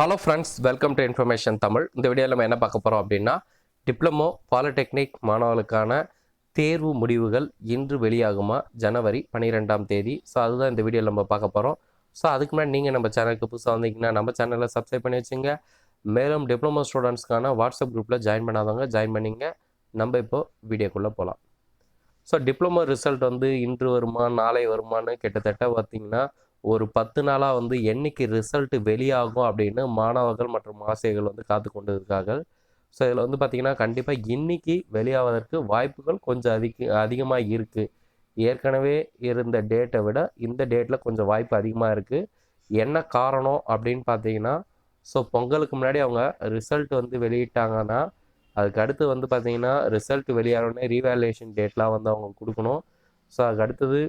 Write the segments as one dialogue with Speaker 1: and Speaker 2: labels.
Speaker 1: Hello friends welcome to information Tamil இந்த வீடியோவில் நம்ம என்ன பார்க்க போகிறோம் அப்படின்னா டிப்ளமோ பாலிடெக்னிக் மாணவர்களுக்கான தேர்வு முடிவுகள் இன்று வெளியாகுமா? ஜனவரி பன்னிரெண்டாம் தேதி. ஸோ அதுதான் இந்த வீடியோவில் நம்ம பார்க்க போகிறோம் ஸோ அதுக்கு முன்னாடி நீங்கள் நம்ம சேனலுக்கு புதுசாக வந்தீங்கன்னா நம்ம சேனலை சப்ஸ்கிரைப் பண்ணி வச்சுங்க. மேலும் டிப்ளமோ ஸ்டூடெண்ட்ஸ்க்கான வாட்ஸ்அப் குரூப்பில் ஜாயின் பண்ணாதவங்க ஜாயின் பண்ணிங்க. நம்ம இப்போ வீடியோக்குள்ளே போகலாம் ஸோ டிப்ளமோ ரிசல்ட் வந்து இன்று வருமா நாளை வருமான்னு கிட்டத்தட்ட பார்த்தீங்கன்னா ஒரு பத்து நாளாக வந்து என்னைக்கு ரிசல்ட் வெளியாகும் அப்படின்னு மாணவர்கள் மற்றும் ஆசிரியர்கள் வந்து காத்து கொண்டு இருக்கார்கள் ஸோ இதில் வந்து பார்த்திங்கன்னா கண்டிப்பாக இன்னைக்கு வெளியாவதற்கு வாய்ப்புகள் கொஞ்சம் அதிக அதிகமாக இருக்குது ஏற்கனவே இருந்த டேட்டை விட இந்த டேட்டில் கொஞ்சம் வாய்ப்பு அதிகமாக இருக்குது என்ன காரணம் அப்படின்னு பார்த்தீங்கன்னா ஸோ பொங்கலுக்கு முன்னாடி அவங்க ரிசல்ட் வந்து வெளியிட்டாங்கன்னா அதுக்கு அடுத்து வந்து பார்த்திங்கன்னா ரிசல்ட் வெளியாகணுன்னே ரீவேல்யூஷன் டேட்லாம் வந்து அவங்க கொடுக்கணும். ஸோ அதுக்கு அடுத்தது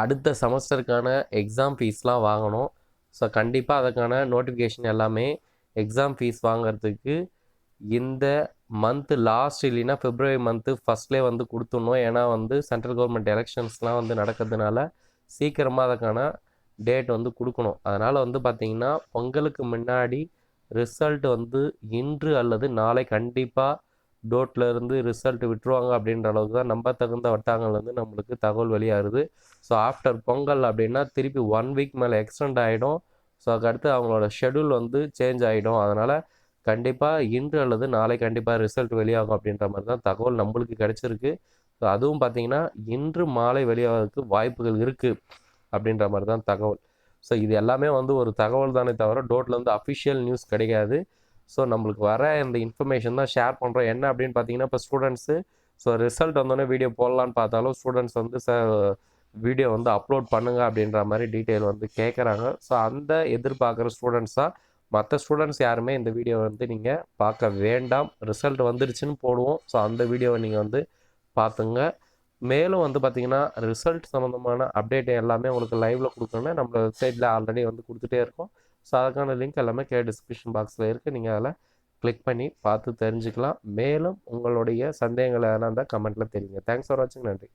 Speaker 1: அடுத்த செமஸ்டருக்கான எக்ஸாம் ஃபீஸ்லாம் வாங்கணும். ஸோ கண்டிப்பாக அதுக்கான நோட்டிஃபிகேஷன் எல்லாமே எக்ஸாம் ஃபீஸ் வாங்குறதுக்கு இந்த மந்த்து லாஸ்ட் இல்லைன்னா பிப்ரவரி மந்த்து ஃபஸ்ட்லேயே வந்து கொடுத்துடணும். ஏன்னா வந்து சென்ட்ரல் கவர்மெண்ட் எலெக்ஷன்ஸ்லாம் வந்து நடக்கிறதுனால சீக்கிரமாக அதுக்கான டேட் வந்து கொடுக்கணும். அதனால் வந்து பார்த்திங்கன்னா பொங்கலுக்கு முன்னாடி ரிசல்ட் வந்து இன்று அல்லது நாளை கண்டிப்பாக டோட்டில் இருந்து ரிசல்ட் விட்டுருவாங்க அப்படின்ற அளவுக்கு தான் நம்ப தகுந்த வட்டாங்கள் வந்து நம்மளுக்கு தகவல் வெளியாகுது. ஸோ ஆஃப்டர் பொங்கல் அப்படின்னா திருப்பி ஒன் வீக் மேலே எக்ஸ்டெண்ட் ஆகிடும் ஸோ அதுக்கடுத்து அவங்களோட ஷெடியூல் வந்து சேஞ்ச் ஆகிடும் அதனால் கண்டிப்பாக இன்று அல்லது நாளை கண்டிப்பாக ரிசல்ட் வெளியாகும் அப்படின்ற மாதிரி தான் தகவல் நம்மளுக்கு கிடச்சிருக்கு. ஸோ அதுவும் பார்த்திங்கன்னா இன்று மாலை வெளியாகிறதுக்கு வாய்ப்புகள் இருக்குது அப்படின்ற மாதிரி தான் தகவல். ஸோ இது எல்லாமே வந்து ஒரு தகவல் தானே தவிர டோட்டில் வந்து அஃபிஷியல் நியூஸ் கிடைக்காது. ஸோ நம்மளுக்கு வர இந்த இன்ஃபர்மேஷன் தான் ஷேர் பண்ணுறோம் என்ன அப்படின்னு பார்த்தீங்கன்னா இப்போ ஸ்டூடெண்ட்ஸு ஸோ ரிசல்ட் வந்தோடனே வீடியோ போடலான்னு பார்த்தாலும் ஸ்டூடெண்ட்ஸ் வந்து சார் வீடியோ வந்து அப்லோட் பண்ணுங்க அப்படின்ற மாதிரி டீட்டெயில் வந்து கேட்குறாங்க ஸோ அந்த எதிர்பார்க்குற ஸ்டூடெண்ட்ஸ் தான் மற்ற ஸ்டூடெண்ட்ஸ் யாருமே இந்த வீடியோ வந்து நீங்கள் பார்க்க வேண்டாம். ரிசல்ட் வந்துருச்சுன்னு போடுவோம். ஸோ அந்த வீடியோவை நீங்கள் வந்து பார்த்துங்க. மேலும் வந்து பார்த்தீங்கன்னா ரிசல்ட் சம்மந்தமான அப்டேட் எல்லாமே உங்களுக்கு லைவில் கொடுக்கணும்னா நம்ம வெப்சைட்டில் ஆல்ரெடி வந்து கொடுத்துட்டே இருக்கோம். ஸோ அதுக்கான லிங்க் எல்லாமே கே டிஸ்கிரிப்ஷன் பாக்ஸில் இருக்குது நீங்கள் அதில் கிளிக் பண்ணி பார்த்து தெரிஞ்சுக்கலாம். மேலும் உங்களுடைய சந்தேகங்கள் எதனா இருந்தால் கமெண்ட்டில் தெரியுங்க. தேங்க்ஸ் ஃபார் வாட்சிங் நன்றி.